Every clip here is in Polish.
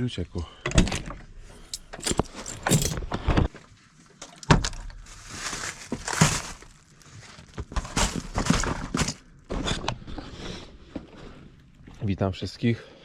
Coś uciekło. Witam wszystkich.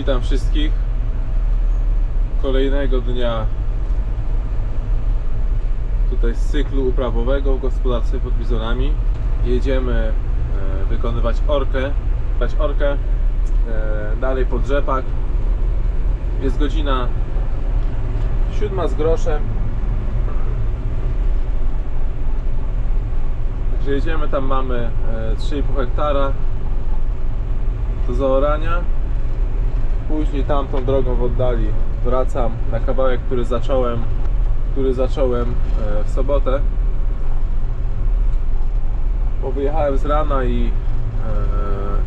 Witam wszystkich. Kolejnego dnia tutaj z cyklu uprawowego w gospodarce pod bizonami. Jedziemy e, wykonywać orkę. Dać orkę e, dalej pod rzepak. Jest godzina siódma z groszem. Także jedziemy, tam mamy e, 3,5 hektara do zaorania. Później tamtą drogą w oddali wracam na kawałek, który zacząłem, który zacząłem e, w sobotę. Bo wyjechałem z rana i,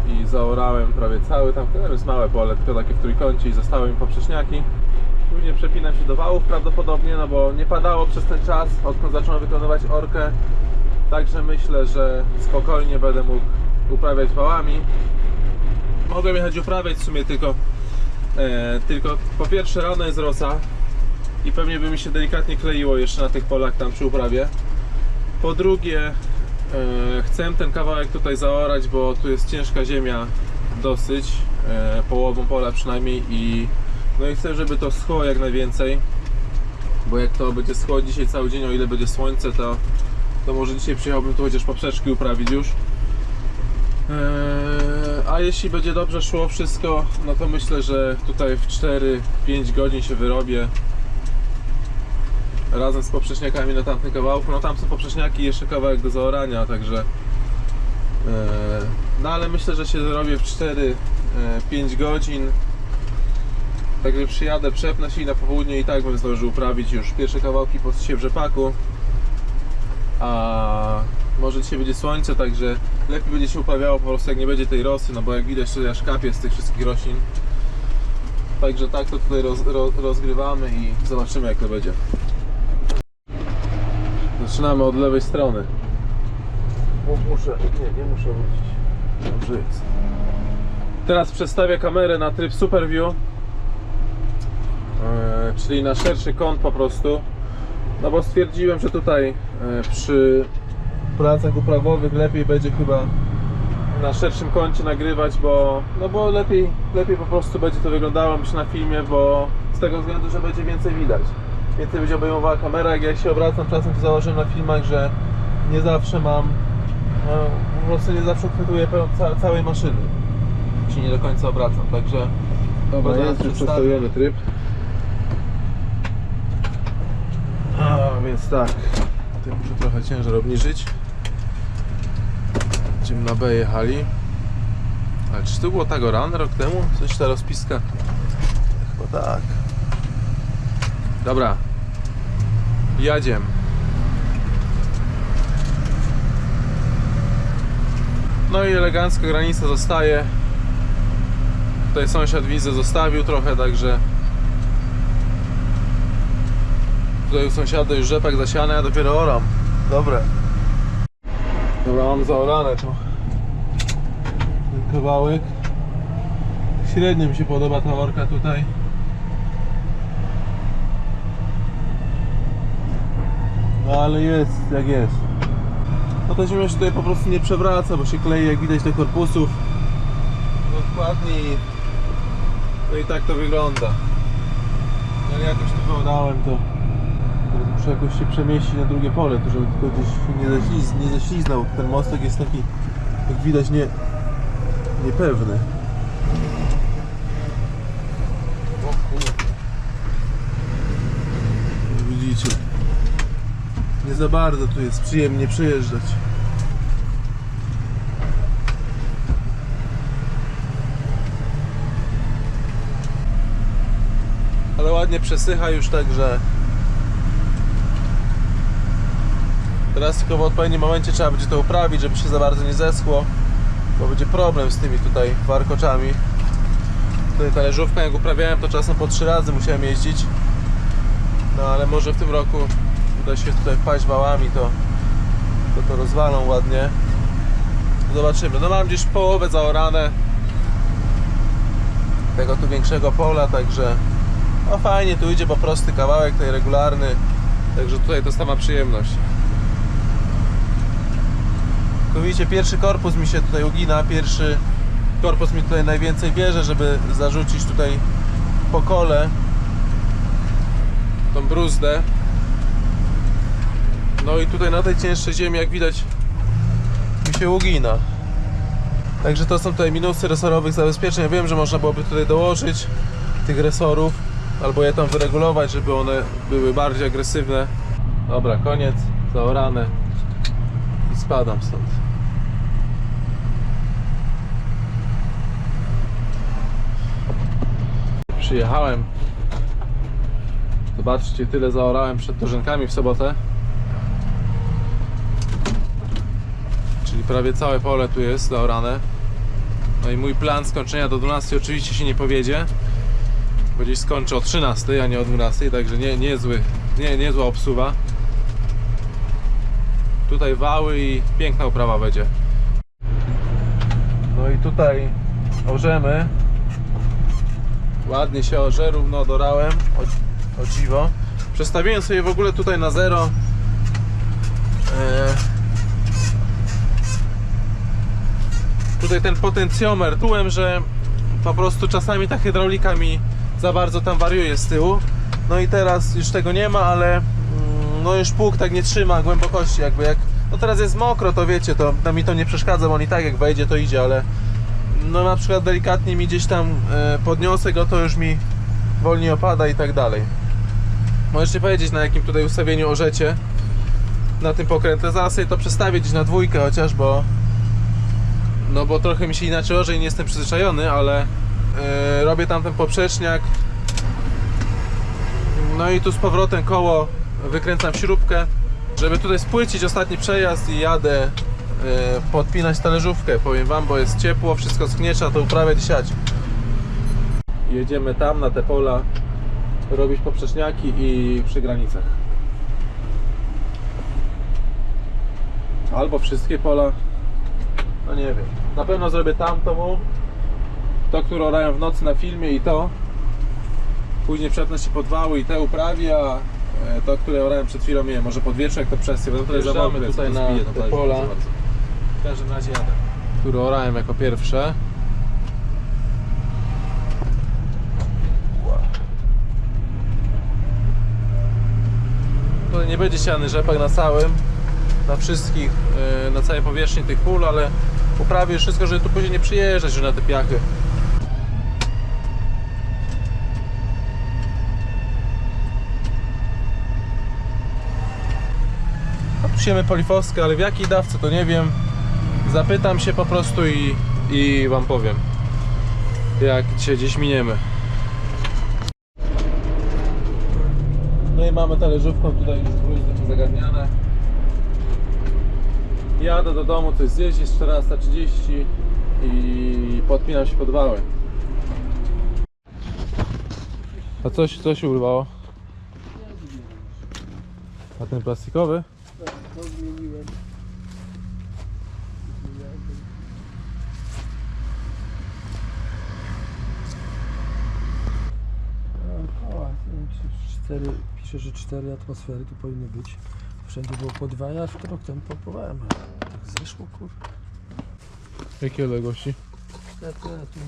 e, i zaorałem prawie cały tam, to jest małe pole, tylko takie w trójkącie i zostały mi poprzeczniaki. Później przepinam się do wałów prawdopodobnie, no bo nie padało przez ten czas, odkąd zacząłem wykonywać orkę. Także myślę, że spokojnie będę mógł uprawiać wałami. Mogłem jechać uprawiać w sumie tylko E, tylko po pierwsze rano jest rosa i pewnie by mi się delikatnie kleiło jeszcze na tych polach tam przy uprawie. Po drugie e, chcę ten kawałek tutaj zaorać, bo tu jest ciężka ziemia dosyć, e, połową pola przynajmniej i no i chcę, żeby to schło jak najwięcej, bo jak to będzie schło dzisiaj cały dzień, o ile będzie słońce, to, to może dzisiaj przyjechałbym tu chociaż poprzeczki uprawić już. Eee, A jeśli będzie dobrze szło wszystko, no to myślę, że tutaj w 4-5 godzin się wyrobię razem z poprzeczniakami na tamtym kawałku. No tam są poprzeczniaki i jeszcze kawałek do zaorania, także eee, no ale myślę, że się zrobię w 4-5 godzin. Także przyjadę, przepnę się i na popołudnie i tak bym zdążył uprawić już pierwsze kawałki po w rzepaku. A może dzisiaj będzie słońce, także lepiej będzie się uprawiało po prostu jak nie będzie tej rosy, no bo jak widać to aż kapie z tych wszystkich roślin. Także tak to tutaj roz, roz, rozgrywamy i zobaczymy jak to będzie. Zaczynamy od lewej strony. Muszę, nie, nie muszę wrócić. Dobrze jest. Teraz przestawię kamerę na tryb Super View, e, czyli na szerszy kąt po prostu. No bo stwierdziłem, że tutaj e, przy pracach uprawowych lepiej będzie chyba na szerszym kącie nagrywać, bo no bo lepiej, lepiej po prostu będzie to wyglądało myślę na filmie, bo z tego względu, że będzie więcej widać. Więcej będzie obejmowała kamera, jak ja się obracam, czasem to założyłem na filmach, że nie zawsze mam no, po prostu nie zawsze uchwytuję pełen, ca, całej maszyny. Się nie do końca obracam, także Dobra, jest już przestawiony tryb. A, więc tak, tutaj muszę trochę ciężar obniżyć. Na B jechali. Ale czy to było tak rano rok temu? Coś ta rozpiska? Chyba tak. Dobra. Jadziem. No i elegancko granica zostaje. Tutaj sąsiad widzę zostawił trochę, także Tutaj u sąsiada już rzepak zasiany, ja dopiero oram. Dobre. Dobra, mam zaorane to. Ten kawałek. Średnio mi się podoba ta orka tutaj. No ale jest jak jest. No ta ziemia się tutaj po prostu nie przewraca, bo się klei jak widać do korpusów. Dokładnie. i- No i tak to wygląda. Ale jakoś to wybrałem to. Muszę jakoś się przemieścić na drugie pole, tu żeby tylko gdzieś nie, ześliz, nie ześliznął. Ten mostek jest taki, jak widać, nie, niepewny. Widzicie? Nie za bardzo tu jest przyjemnie przejeżdżać. Ale ładnie przesycha już, także Teraz tylko w odpowiednim momencie trzeba będzie to uprawić, żeby się za bardzo nie zeschło, bo będzie problem z tymi tutaj warkoczami. Tutaj talerzówkę jak uprawiałem to czasem po trzy razy musiałem jeździć. No ale może w tym roku uda się tutaj wpaść wałami, to to, to rozwalą ładnie. Zobaczymy. No mam gdzieś połowę zaorane tego tu większego pola, także no fajnie, tu idzie po prosty kawałek, tutaj regularny, także tutaj to sama przyjemność. Tu widzicie, pierwszy korpus mi się tutaj ugina, pierwszy korpus mi tutaj najwięcej bierze, żeby zarzucić tutaj po kole tą bruzdę. No i tutaj na tej cięższej ziemi, jak widać, mi się ugina. Także to są tutaj minusy resorowych zabezpieczeń. Ja wiem, że można byłoby tutaj dołożyć tych resorów albo je tam wyregulować, żeby one były bardziej agresywne. Dobra, koniec, zaorane i spadam stąd. Przyjechałem. Zobaczcie, tyle zaorałem przed Dorzenkami w sobotę. Czyli prawie całe pole tu jest zaorane. No i mój plan skończenia do 12 oczywiście się nie powiedzie. Bo gdzieś skończę o 13, a nie o 12, także nie, niezły, nie, niezła obsuwa. Tutaj wały i piękna uprawa będzie. No i tutaj orzemy. Ładnie się orze, równo dorałem. O, o dziwo. Przestawiłem sobie w ogóle tutaj na zero. Eee, tutaj ten potencjomer. Czułem, że po prostu czasami ta hydraulika mi za bardzo tam wariuje z tyłu. No i teraz już tego nie ma, ale mm, no już pług tak nie trzyma głębokości jakby jak no teraz jest mokro, to wiecie, to mi to nie przeszkadza, bo on i tak jak wejdzie to idzie, ale no na przykład delikatnie mi gdzieś tam e, podniosę go, to już mi wolniej opada i tak dalej. Możecie powiedzieć na jakim tutaj ustawieniu orzecie na tym pokrętle. Zaraz sobie to przestawię gdzieś na dwójkę chociaż, bo no bo trochę mi się inaczej orze i nie jestem przyzwyczajony, ale e, robię tam ten poprzeczniak. No i tu z powrotem koło wykręcam śrubkę, żeby tutaj spłycić ostatni przejazd i jadę podpinać talerzówkę. Powiem wam, bo jest ciepło, wszystko schnie, trzeba to uprawiać i siać. Jedziemy tam na te pola robić poprzeczniaki i przy granicach. Albo wszystkie pola, no nie wiem. Na pewno zrobię tamto mu. To, które orają w nocy na filmie i to. Później przetnę się pod wały i te uprawię, a e, to, które orałem przed chwilą, nie wiem, może pod wieczór, jak to przesję, bo tutaj Wjeżdżamy zawody tutaj tutaj na na pola. W każdym razie jadę. Które orałem jako pierwsze. Nie będzie siany rzepak na całym, na wszystkich, e, na całej powierzchni tych pól, ale uprawię wszystko, żeby tu później nie przyjeżdżać już na te piachy. Siemy polifowskie, ale w jakiej dawce to nie wiem. Zapytam się po prostu i, i wam powiem. Jak dzisiaj gdzieś miniemy. No i mamy talerzówką tutaj już bruzdy zagadniane. Jadę do domu, coś zjeść, jest 14.30 i podpinam się pod wały. A coś, co się urwało? A ten plastikowy? To zmieniłem. 4, pisze, że 4 atmosfery tu powinny być. Wszędzie było po 2, ja w rok temu popływałem, ale tak zeszło, kurde. Jakie odległości? Te, te, tu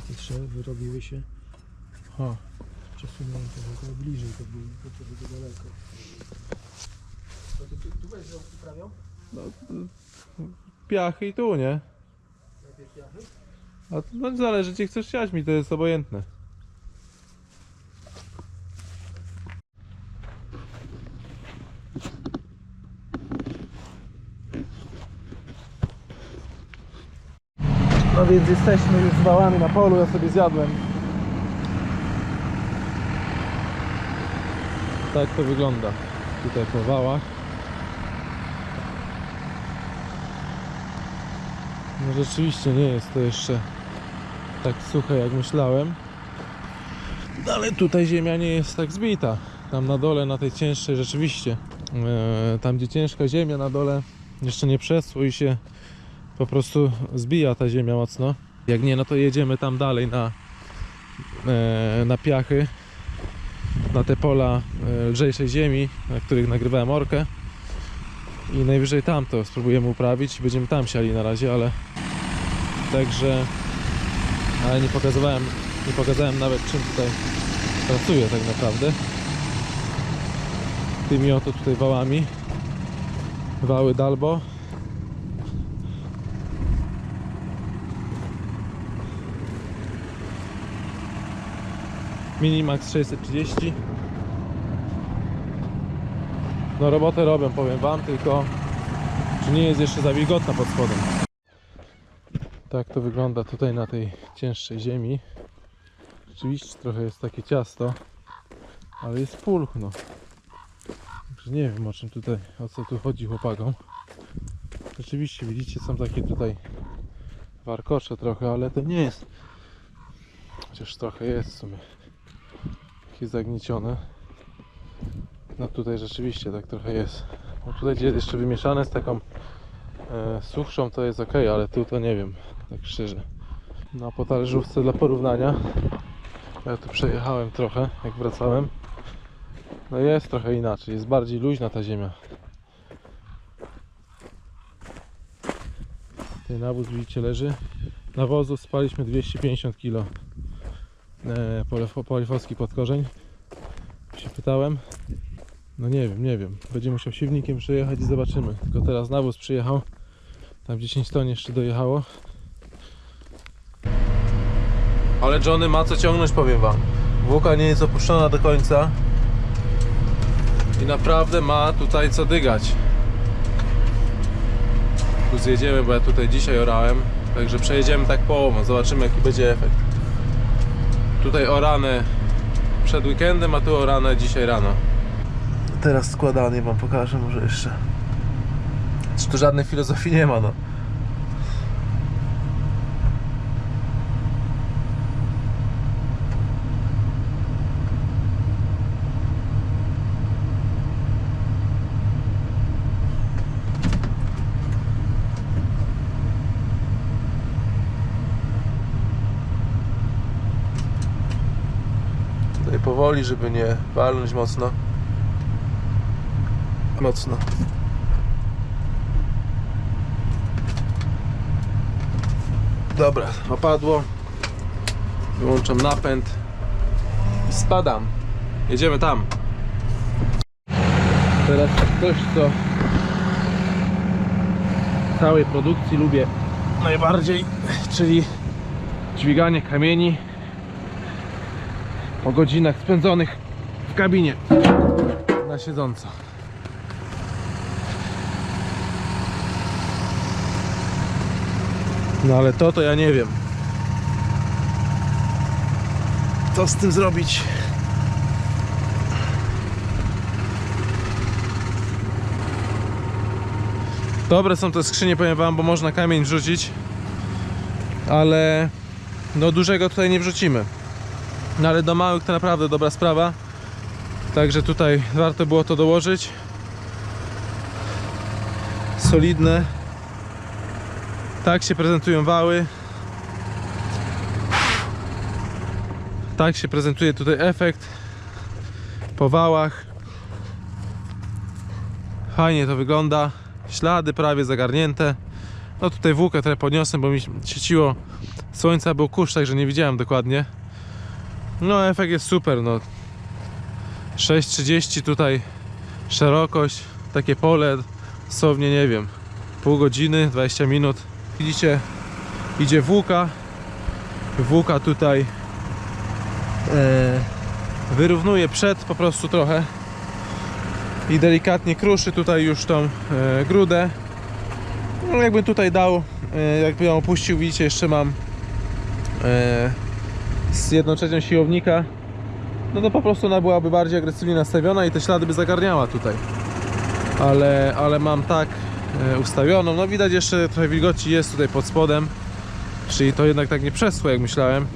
takie trzy wyrobiły się. Ha. Przesunąłem to trochę bliżej, to było, to było daleko. To ty, tu będziesz uprawiał? No, piachy i tu, nie? Najpierw piachy? A to, no, zależy, gdzie chcesz siać mi, to jest obojętne. więc jesteśmy już z wałami na polu, ja sobie zjadłem. Tak to wygląda tutaj po wałach. No rzeczywiście nie jest to jeszcze tak suche jak myślałem. No ale tutaj ziemia nie jest tak zbita. Tam na dole, na tej cięższej rzeczywiście, e, tam gdzie ciężka ziemia na dole jeszcze nie przeschło i się po prostu zbija ta ziemia mocno. Jak nie, no to jedziemy tam dalej na, e, na piachy, na te pola e, lżejszej ziemi, na których nagrywałem orkę. I najwyżej tam to spróbujemy uprawić. Będziemy tam siali na razie, ale także ale nie pokazywałem, nie pokazałem nawet czym tutaj pracuję tak naprawdę. Tymi oto tutaj wałami. Wały Dalbo. Minimax 630. No robotę robią, powiem wam, tylko czy nie jest jeszcze za wilgotna pod spodem. Tak to wygląda tutaj na tej cięższej ziemi. Rzeczywiście trochę jest takie ciasto, ale jest pulchno. Także nie wiem o czym tutaj, o co tu chodzi chłopakom. Rzeczywiście widzicie są takie tutaj warkocze trochę, ale to nie jest. Chociaż trochę jest w sumie. Takie zagniecione. No tutaj rzeczywiście tak trochę jest. No tutaj gdzie jeszcze wymieszane z taką e, suchszą to jest ok, ale tu to nie wiem, tak szczerze. No a po talerzówce dla porównania ja tu przejechałem trochę, jak wracałem. No jest trochę inaczej, jest bardziej luźna ta ziemia. Tutaj nawóz widzicie leży. Nawozu spaliśmy 250 kg. E, polifowski podkorzeń. Się pytałem. No nie wiem, nie wiem. Będzie musiał siewnikiem przejechać i zobaczymy. Tylko teraz nawóz przyjechał. Tam 10 ton jeszcze dojechało. Ale Johnny ma co ciągnąć, powiem wam. Włoka nie jest opuszczona do końca. I naprawdę ma tutaj co dygać. Tu zjedziemy, bo ja tutaj dzisiaj orałem. Także przejedziemy tak połową, zobaczymy jaki będzie efekt. Tutaj orane przed weekendem, a tu orane dzisiaj rano. Teraz składanie wam pokażę może jeszcze. Czy tu żadnej filozofii nie ma, no. Tutaj powoli, żeby nie walnąć mocno. Mocno. Dobra, opadło. Wyłączam napęd i spadam. Jedziemy tam. Teraz coś, co całej produkcji lubię najbardziej, czyli dźwiganie kamieni po godzinach spędzonych w kabinie na siedząco. No ale to to ja nie wiem. Co z tym zrobić? Dobre są te skrzynie, powiem wam, bo można kamień wrzucić. Ale no dużego tutaj nie wrzucimy. No ale do małych to naprawdę dobra sprawa. Także tutaj warto było to dołożyć. Solidne. Tak się prezentują wały. Tak się prezentuje tutaj efekt po wałach. Fajnie to wygląda. Ślady prawie zagarnięte. No tutaj włókę trochę podniosłem, bo mi świeciło słońca, był kurz, także nie widziałem dokładnie. No efekt jest super, no. 6.30 tutaj szerokość, takie pole dosłownie nie wiem pół godziny, 20 minut. Widzicie idzie włóka włóka tutaj e, wyrównuje przed po prostu trochę i delikatnie kruszy tutaj już tą e, grudę. No jakbym tutaj dał e, jakby ją opuścił widzicie jeszcze mam e, z jedną trzecią siłownika no to po prostu ona byłaby bardziej agresywnie nastawiona i te ślady by zagarniała tutaj ale, ale mam tak e, ustawioną. No widać jeszcze trochę wilgoci jest tutaj pod spodem, czyli to jednak tak nie przeschło jak myślałem.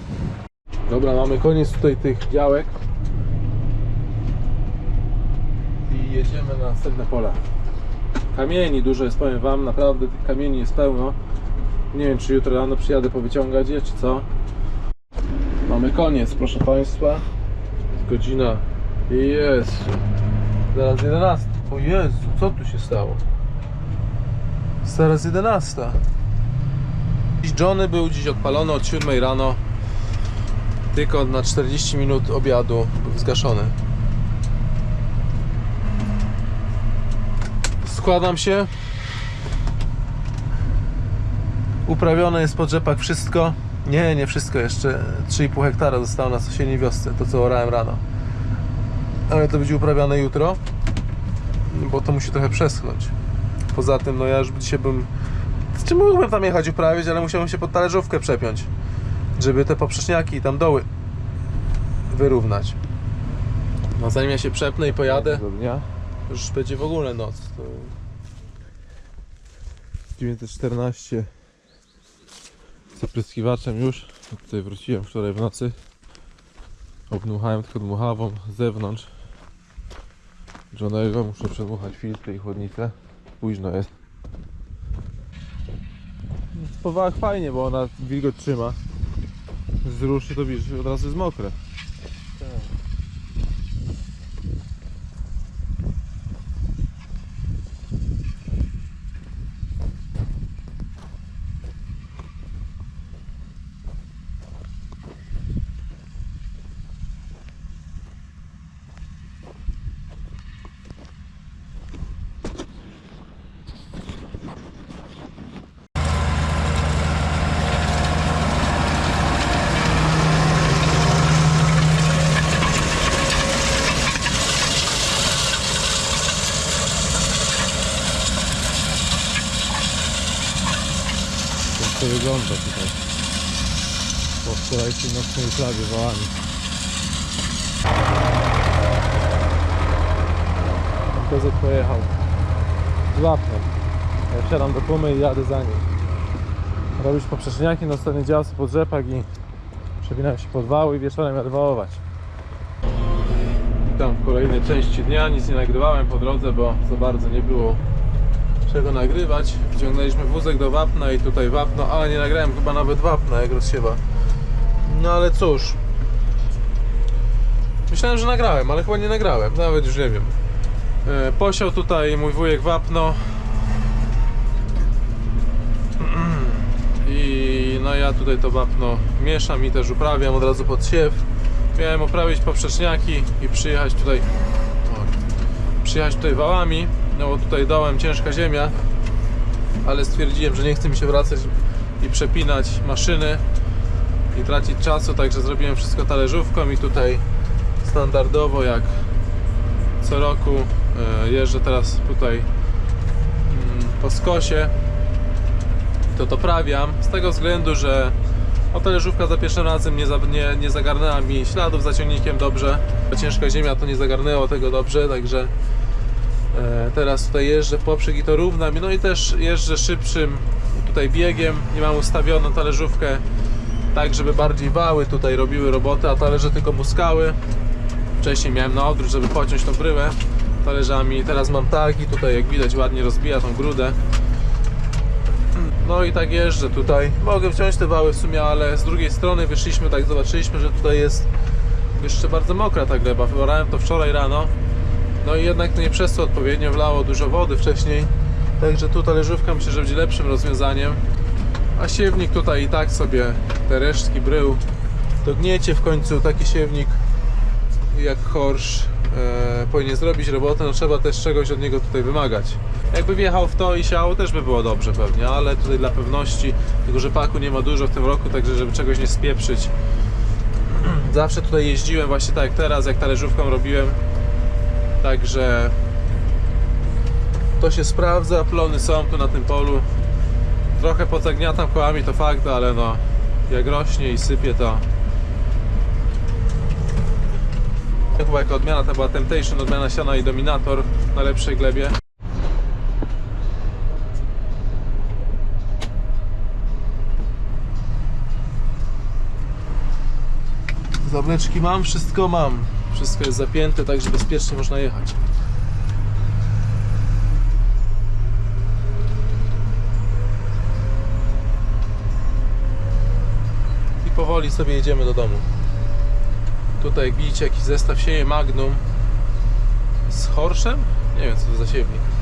Dobra, mamy koniec tutaj tych działek i jedziemy na następne pola. Kamieni dużo jest, powiem wam, naprawdę tych kamieni jest pełno. Nie wiem, czy jutro rano przyjadę powyciągać je, czy co. Mamy koniec, proszę Państwa. Godzina. Jest. Zaraz 11. O Jezu, co tu się stało? Zaraz 11. Dziś Johnny był dziś odpalony od 7 rano. Tylko na 40 minut obiadu był zgaszony. Składam się. Uprawione jest po rzepak wszystko. Nie, nie wszystko jeszcze. 3,5 hektara zostało na jesieni wiosce, to co orałem rano. Ale to będzie uprawiane jutro, bo to musi trochę przeschnąć. Poza tym, no ja już dzisiaj bym... Z czym mógłbym tam jechać uprawiać, ale musiałbym się pod talerzówkę przepiąć, żeby te poprzeczniaki i tam doły wyrównać. No zanim ja się przepnę i pojadę, już będzie w ogóle noc. To... 914 z opryskiwaczem już. Tutaj wróciłem wczoraj w nocy. Obdmuchałem tylko dmuchawą z zewnątrz. Johnego muszę przedmuchać filtry i chłodnicę. Późno jest. W fajnie, bo ona wilgoć trzyma. Zruszy to widzisz, od razu jest mokre. Jak to wygląda tutaj po wczorajszej nocnej uprawie wołami. Kozek pojechał z łapnem. Ja wsiadam do pumy i jadę za nim. Robisz poprzeczniaki na ostatniej działce pod rzepak i przewinałem się pod wały i wieczorem jadę wołować. Witam w kolejnej części dnia. Nic nie nagrywałem po drodze, bo za bardzo nie było czego nagrywać. Wciągnęliśmy wózek do wapna i tutaj wapno, ale nie nagrałem chyba nawet wapna jak rozsiewa. No ale cóż. Myślałem, że nagrałem, ale chyba nie nagrałem, nawet już nie wiem. E, Posiał tutaj mój wujek wapno. I no ja tutaj to wapno mieszam i też uprawiam od razu pod siew. Miałem oprawić poprzeczniaki i przyjechać tutaj przyjechać tutaj wałami, no bo tutaj dołem ciężka ziemia, ale stwierdziłem, że nie chce mi się wracać i przepinać maszyny i tracić czasu, także zrobiłem wszystko talerzówką i tutaj standardowo jak co roku e, jeżdżę teraz tutaj mm, po skosie to doprawiam z tego względu, że o talerzówka za pierwszym razem nie, nie, nie zagarnęła mi śladów za ciągnikiem dobrze ciężka ziemia to nie zagarnęło tego dobrze, także Teraz tutaj jeżdżę w poprzek i to równam. No i też jeżdżę szybszym tutaj biegiem. Nie mam ustawioną talerzówkę tak, żeby bardziej wały tutaj robiły robotę, a talerze tylko muskały. Wcześniej miałem na odwrót, żeby pociąć tą bryłę talerzami. Teraz mam tak i tutaj jak widać ładnie rozbija tą grudę. No i tak jeżdżę tutaj. Mogę wciąć te wały w sumie, ale z drugiej strony wyszliśmy, tak zobaczyliśmy, że tutaj jest jeszcze bardzo mokra ta gleba. Wybrałem to wczoraj rano. No i jednak to nie przez to odpowiednio wlało dużo wody wcześniej. Także tu talerzówka myślę, że będzie lepszym rozwiązaniem. A siewnik tutaj i tak sobie te resztki brył dogniecie w końcu taki siewnik jak Horsz e, powinien zrobić robotę, no trzeba też czegoś od niego tutaj wymagać. Jakby wjechał w to i siał też by było dobrze pewnie, ale tutaj dla pewności tego rzepaku nie ma dużo w tym roku, także żeby czegoś nie spieprzyć zawsze tutaj jeździłem właśnie tak jak teraz, jak talerzówką robiłem Także to się sprawdza, plony są tu na tym polu. Trochę pozagniatam kołami, to fakt, ale no jak rośnie i sypie to chyba jako odmiana to była Temptation, odmiana siana i Dominator na lepszej glebie Zableczki mam, wszystko mam wszystko jest zapięte, także bezpiecznie można jechać. I powoli sobie jedziemy do domu. Tutaj jak widzicie jakiś zestaw sieje Magnum z horszem? Nie wiem co to za siewnik.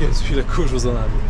Jezu, ile kurzu za nami.